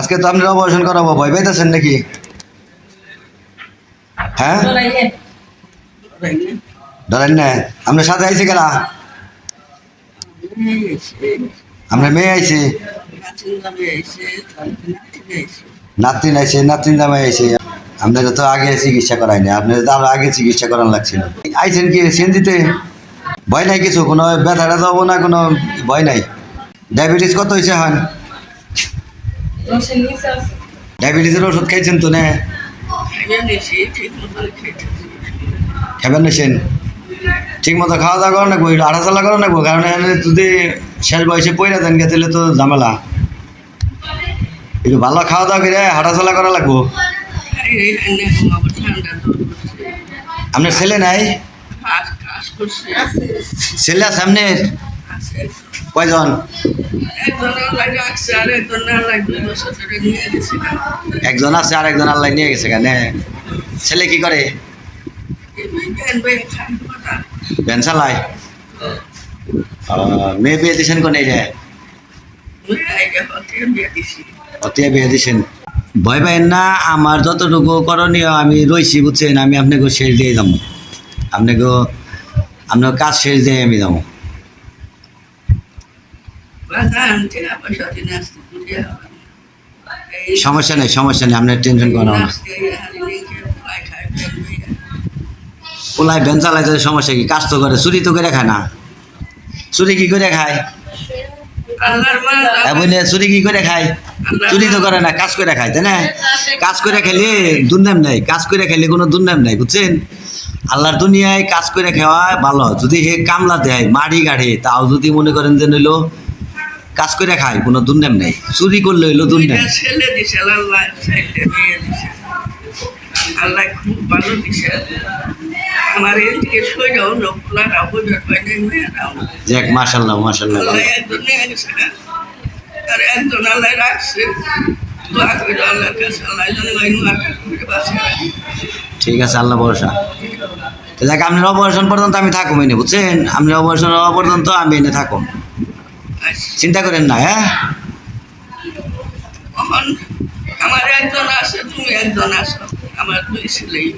আজকে তো আপনি অপারেশন করাবো, ভয় পাইতেছেন নাকি? হ্যাঁ? ধরেন না, আপনার সাথে আইছে কেনা আপনার মেয়ে আইছে? নাতিন আইছে নাতিন জামাই আইছে। আপনারা তো আগে চিকিৎসা করাই না আপনারা তো আরও আগে চিকিৎসা করান লাগছিল। আইছেন কি সেন্দিতে ভয় নাই কিছু? কোনো ব্যথা ট্যাথা হব না, কোনো ভয় নাই। ডায়াবেটিস কত হয়েছে হন ডায়াবেটিসের ওষুধ খাইছেন তো না? খাবেন নিছেন ঠিক মতো খাওয়া দাওয়া করো নাকবো একটু আঠাচালা করো নাকবো কারণ যদি শেষ বয়সে পয়রা দেন গেছিলে তো ঝামেলা। একটু ভালো খাওয়া দাওয়া করে হাঁটাচলা করা লাগবো। আপনার ছেলে নাই? ছেলে আছে আপনার? কয়জন? একজন আছে আর একজন আল্লাহ নিয়ে গেছে কেন? ছেলে কি করে? ভ্যান চালায়? মেয়ে বিয়ে দিছেন কোন রে অতিয়া বিয়ে দিছেন। ভয় পাইন না, আমার যতটুকু করণীয় আমি রইছি, বুঝছেন? আমি আপনাকে শেষ দিয়ে যাব। আপনাকে আপনার কাজ শেষ দিয়ে আমি যাব। সমস্যা নেই সমস্যা নেই, আপনার টেনশন করা না পোলায় ভ্যান সমস্যা কি? কাজ তো করে, চুরি তো করে খায় না। চুরি কি করে খায়? চুরি কি করে খায়? চুরি তো করে না, কাজ করে খায়, তাই না? কাজ করে খেলে দুর্নাম নাই, কাজ করে খেলে কোনো দুর্নাম নাই, বুঝছেন? আল্লাহর দুনিয়ায় কাজ করে খাওয়া ভালো, যদি হে কামলা দেয়, মাড়ি গাড়ি, তাও যদি মনে করেন যে নইলো কাজ করে খায় কোনো দুর্নাম নাই। চুরি করলে হইল দুর্নাম। ছেলে দিছে আল্লাহ ছেলে মেয়ে দিছে। আল্লাহ খুব ভালো দিছে। আমার এদিকে মেয়েরাও যাক মাশাল্লাহ মাশাল্লাহ। একজন। আর একজন আল্লাহ রাখছে। ঠিক আছে আল্লাহ ভরসা। যাক আপনার অপারেশন পর্যন্ত আমি থাকুম এনে বুঝছেন? আপনার অপারেশন হওয়া পর্যন্ত আমি এনে আচ্ছা, চিন্তা করেন না হ্যাঁ? আমার একজন আছে তুমি একজন আমার দুই ছেলেই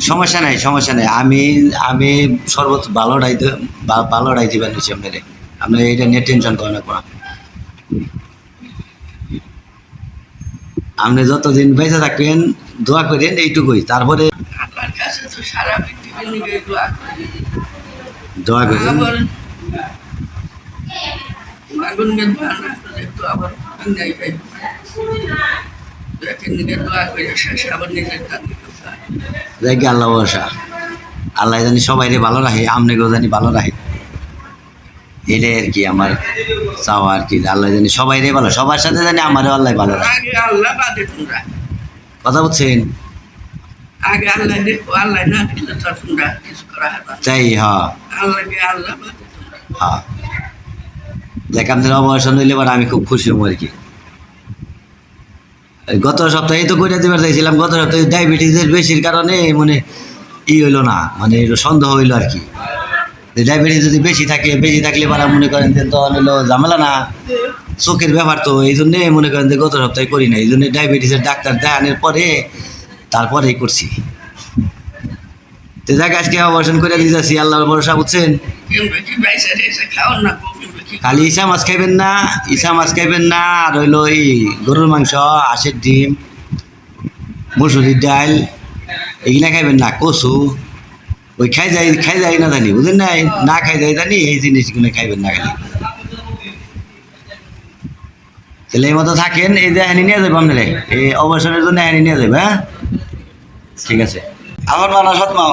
সমস্যা নাই সমস্যা নাই। আমি আমি সর্বত ভালোটাই দে- বা- ভালোটাই দিবেন নিচ্ছি আপনারে। আপনি এটা নিয়ে টেনশন করেন না। আপনি যতদিন বেঁচে থাকবেন দোয়া করেন এইটুকুই। তারপরে দোয়া করেন। আবার আগুন গে দোয়া না করলে তো আবার নাই পাই দেখেন নিগে দোয়া করে শেষে আবার নিজের দান যাই আল্লাহ আল্লাহ জানি সবাইরে ভালো রাখে আমনেকেও জানি ভালো রাখে এটাই আর কি আমার চাওয়া আর কি আল্লাহ জানি সবাইরে ভালো সবার সাথে জানি আমারও আল্লাহ ভালো রাখে আল্লাহ বাদে তোমরা কথা বলছেন আগে আল্লাহ দেখো আল্লাহ না দিলে তো তোমরা কিছু করা হবে তাই হ্যাঁ আল্লাহকে আল্লাহ হ্যাঁ দেখ আপনার অপারেশন হইলে আমি খুব খুশি হব আর কি। গত সপ্তাহে তো করে দিবার চাইছিলাম, গত সপ্তাহে ডায়াবেটিসের বেশির কারণে মানে ই হইল না মানে সন্দেহ হইল আর কি। ডায়াবেটিস যদি বেশি থাকে, বেশি থাকলে এবার মনে করেন যে তখন হইল ঝামেলা না, চোখের ব্যাপার তো, এই জন্যে মনে করেন যে গত সপ্তাহে করি না এই জন্য ডায়াবেটিসের ডাক্তার দেখানোর পরে তারপরেই করছি। তো যাক, আজকে অপারেশন করে দিয়ে যাচ্ছি, আল্লাহর ভরসা, বুঝছেন? খালি ইসা মাছ খাইবেন না, ইসা মাছ খাইবেন না, আর হইল এই গরুর মাংস আশের ডিম, মুসুরির ডাল, এগুলা খাইবেন না, কচু, ওই খাই যাই খাই যাই না জানি বুঝলেন না না খাই যাই জানি, এই জিনিসগুলো খাইবেন না খালি। তাহলে এই মতো থাকেন, এই যে হানি নিয়ে যাব আপনারে, এই অপারেশনের জন্য হানি নিয়ে যাবে হ্যাঁ? ঠিক আছে। আমার মানা সৎমাও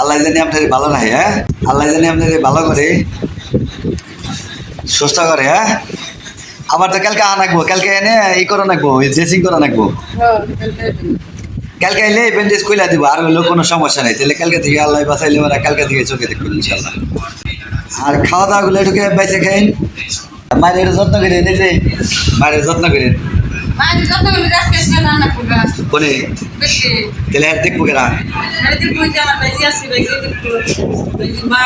আল্লাহ জানি আপনার ভালো রাখে হ্যাঁ? আল্লাহ জানি আপনার ভালো করে, সুস্থ করে হ্যাঁ? আবার তো কালকে আনাকবো কালকে এনে ই করে নাকবো ড্রেসিং করে নাকবো কালকে আইলে ব্যান্ডেজ কইলা দিব, আর হইল কোনো সমস্যা নাই। তাহলে কালকে থেকে আল্লাহ বাঁচাইলে ওরা কালকে থেকে চোখে দেখবেন ইনশাল্লাহ। আর খাওয়া দাওয়াগুলো একটু বাইসে খাইন? মায়ের যত্ন করেন এই যে মায়ের যত্ন করেন করে কোনে? দেখে তাহলে আর দেখব মা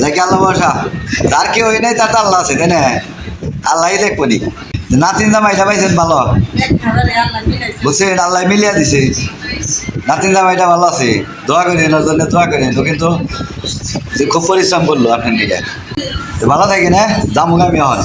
যাকে আল্লাহ বসা যার কেউ হয় নাই তার তো আল্লাহ আছে তাই না? আল্লাহই দেখব নি। নাতিন জামাইটা পাইছেন ভালো? বুঝছেন আল্লাহ মিলিয়া দিছে। নাতিন জামাইটা ভালো আছে। দোয়া করেন ওর জন্য দোয়া করেন। ও কিন্তু খুব পরিশ্রম করল আপনার দিকে। তো ভালো থাকি হ্যাঁ? যাব আমি এখন